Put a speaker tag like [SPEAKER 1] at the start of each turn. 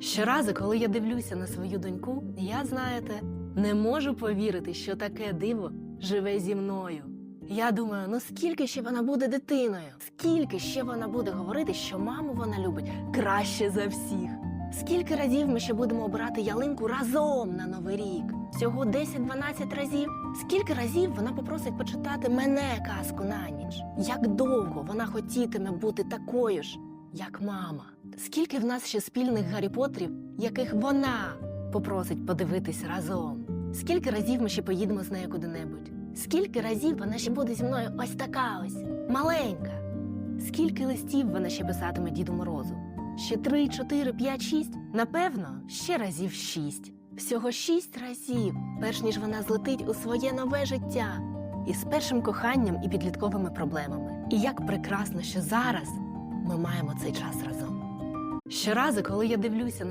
[SPEAKER 1] Щоразу, коли я дивлюся на свою доньку, я, знаєте, не можу повірити, що таке диво живе зі мною. Я думаю, ну скільки ще вона буде дитиною? Скільки ще вона буде говорити, що маму вона любить краще за всіх? Скільки разів ми ще будемо обирати ялинку разом на новий рік? Всього 10-12 разів. Скільки разів вона попросить почитати мене казку на ніч? Як довго вона хотітиме бути такою ж, як мама? Скільки в нас ще спільних Гаррі Поттерів, яких вона попросить подивитись разом? Скільки разів ми ще поїдемо з нею куди-небудь? Скільки разів вона ще буде зі мною ось така ось маленька? Скільки листів вона ще писатиме Діду Морозу? Ще три, чотири, п'ять, шість? Напевно, ще разів шість. Всього шість разів, перш ніж вона злетить у своє нове життя із першим коханням і підлітковими проблемами. І як прекрасно, що зараз ми цей час разом. Щоразу, коли я дивлюся на